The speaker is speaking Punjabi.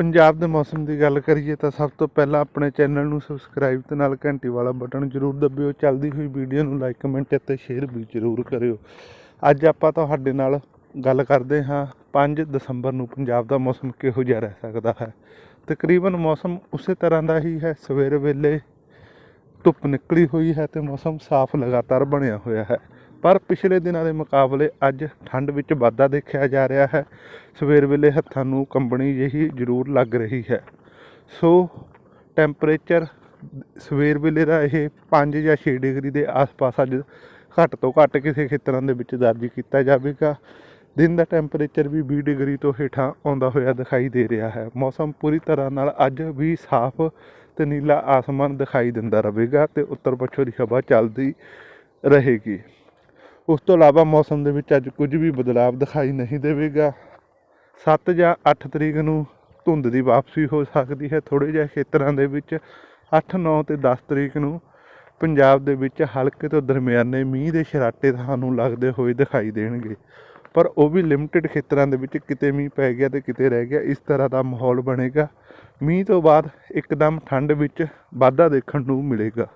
ਪੰਜਾਬ ਦੇ ਮੌਸਮ ਦੀ ਗੱਲ ਕਰੀਏ ਤਾਂ ਸਭ ਤੋਂ ਪਹਿਲਾਂ ਆਪਣੇ ਚੈਨਲ ਨੂੰ ਸਬਸਕ੍ਰਾਈਬ ਤੇ ਨਾਲ ਘੰਟੀ ਵਾਲਾ ਬਟਨ ਜ਼ਰੂਰ ਦਬਿਓ। ਚੱਲਦੀ ਹੋਈ ਵੀਡੀਓ ਨੂੰ ਲਾਈਕ ਕਮੈਂਟ ਅਤੇ ਸ਼ੇਅਰ ਵੀ ਜ਼ਰੂਰ ਕਰਿਓ। ਅੱਜ ਆਪਾਂ ਤੁਹਾਡੇ ਨਾਲ ਗੱਲ ਕਰਦੇ ਹਾਂ 5 ਦਸੰਬਰ ਨੂੰ ਪੰਜਾਬ ਦਾ ਮੌਸਮ ਕਿਹੋ ਜਿਹਾ ਰਹਿ ਸਕਦਾ ਹੈ? ਤਕਰੀਬਨ ਮੌਸਮ ਉਸੇ ਤਰ੍ਹਾਂ ਦਾ ਹੀ ਹੈ, ਸਵੇਰ ਵੇਲੇ ਧੁੱਪ ਨਿਕਲੀ ਹੋਈ ਹੈ ਤੇ ਮੌਸਮ ਸਾਫ਼ ਲਗਾਤਾਰ ਬਣਿਆ ਹੋਇਆ ਹੈ। ਪਰ ਪਿਛਲੇ ਦਿਨਾਂ ਦੇ ਮੁਕਾਬਲੇ ਅੱਜ ਠੰਡ ਵਿੱਚ ਵਾਧਾ ਦੇਖਿਆ ਜਾ ਰਿਹਾ ਹੈ। ਸਵੇਰ ਵੇਲੇ ਹੱਥਾਂ ਨੂੰ ਕੰਬਣੀ ਜਿਹੀ ਜ਼ਰੂਰ ਲੱਗ ਰਹੀ ਹੈ। ਸੋ ਟੈਂਪਰੇਚਰ ਸਵੇਰ ਵੇਲੇ ਦਾ ਇਹ 5 ਜਾਂ 6 ਡਿਗਰੀ ਦੇ ਆਸ-ਪਾਸ ਅੱਜ ਘੱਟ ਤੋਂ ਘੱਟ ਕਿਸੇ ਖੇਤਰਾਂ ਦੇ ਵਿੱਚ ਦਰਜ ਕੀਤਾ ਜਾਵੇਗਾ। ਦਿਨ ਦਾ ਟੈਂਪਰੇਚਰ ਵੀ 20 ਡਿਗਰੀ ਤੋਂ ਹੇਠਾਂ ਆਉਂਦਾ ਹੋਇਆ ਦਿਖਾਈ ਦੇ ਰਿਹਾ ਹੈ। ਮੌਸਮ ਪੂਰੀ ਤਰ੍ਹਾਂ ਨਾਲ ਅੱਜ ਵੀ ਸਾਫ਼ ਤੇ ਨੀਲਾ ਆਸਮਾਨ ਦਿਖਾਈ ਦਿੰਦਾ ਰਹੇਗਾ ਤੇ ਉੱਤਰ ਪੱਛਮ ਦੀ ਹਵਾ ਚੱਲਦੀ ਰਹੇਗੀ। ਉਸ ਤੋਂ ਇਲਾਵਾ ਮੌਸਮ ਦੇ ਵਿੱਚ ਅੱਜ ਕੁਝ ਵੀ ਬਦਲਾਅ ਦਿਖਾਈ ਨਹੀਂ ਦੇਵੇਗਾ। 7 ਜਾਂ 8 ਤਰੀਕ ਨੂੰ ਧੁੰਦ ਦੀ ਵਾਪਸੀ ਹੋ ਸਕਦੀ ਹੈ। ਥੋੜੇ ਜਿਹੇ ਖੇਤਰਾਂ ਦੇ ਵਿੱਚ 8 9 ਤੇ 10 ਤਰੀਕ ਨੂੰ ਪੰਜਾਬ ਦੇ ਵਿੱਚ ਹਲਕੇ ਤੋਂ ਦਰਮਿਆਨੇ ਮੀਂਹ ਦੇ ਛਰਾਟੇ ਤੁਹਾਨੂੰ ਲੱਗਦੇ ਹੋਏ ਦਿਖਾਈ ਦੇਣਗੇ। ਪਰ ਉਹ ਵੀ ਲਿਮਟਿਡ ਖੇਤਰਾਂ ਦੇ ਵਿੱਚ ਕਿਤੇ ਮੀਂਹ ਪੈ ਗਿਆ ਤੇ ਕਿਤੇ ਰਹਿ ਗਿਆ, ਇਸ ਤਰ੍ਹਾਂ ਦਾ ਮਾਹੌਲ ਬਣੇਗਾ। ਮੀਂਹ ਤੋਂ ਬਾਅਦ ਇੱਕਦਮ ਠੰਡ ਵਿੱਚ ਵਾਧਾ ਦੇਖਣ ਨੂੰ ਮਿਲੇਗਾ।